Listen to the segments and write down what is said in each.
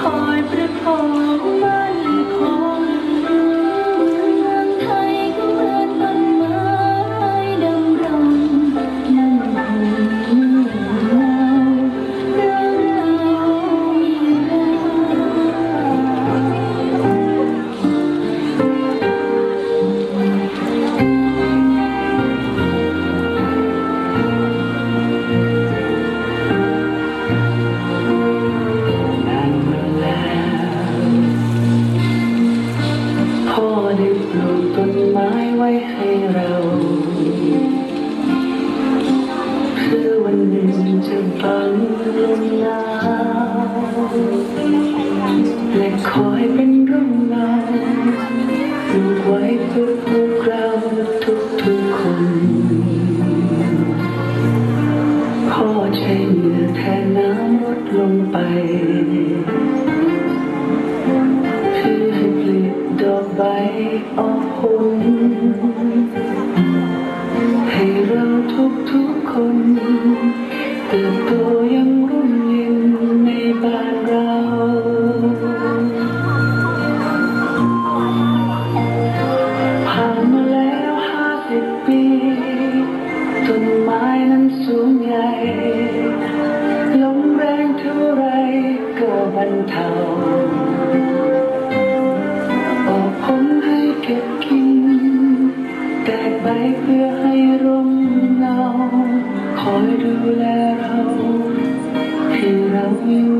คอยประคองไว้ ได้ปลูกต้นไม้ไว้ให้เราเพื่อวันหนึ่งจะฟังลมหนาวและคอยเป็น ออกผลให้เราทุกทุกคนเติบโตยังรุ่งเรืองในบ้านเราผ่านมาแล้วห้าสิบปีต้นไม้นั้นสูงใหญ่ลมแรงเท่าไรก็บรรเทา ไปเพื่อให้ร่มเงาคอยดูแลเราให้เราอยู่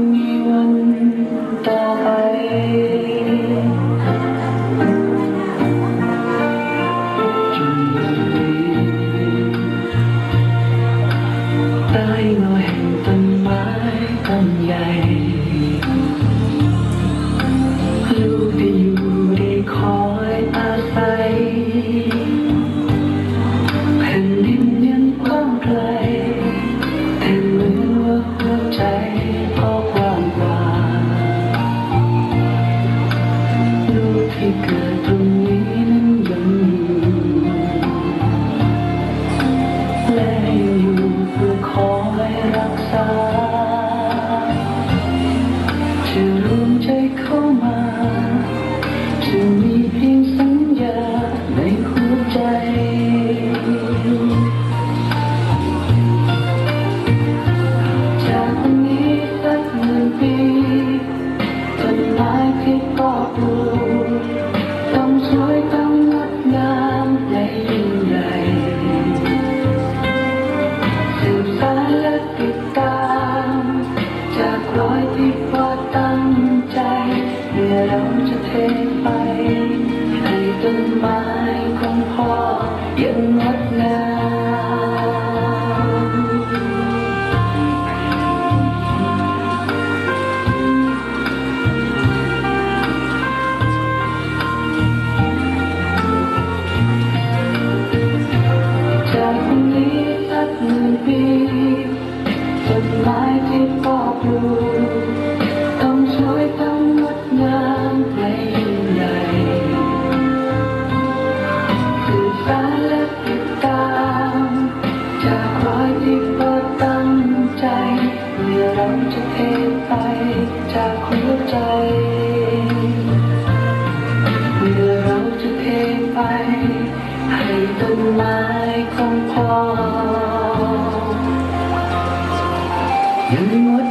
ไปให้ต้นไม้ของพ่อยังงดงามจากวันนี้สักหนึ่งปีต้นไม้ที่พ่อปลูก และติดตามจากรอยที่พ่อตั้งใจเมื่อเราจะเทไปจากหัวใจเมื่อเราจะเทไป ให้ต้นไม้ของพ่อยังงด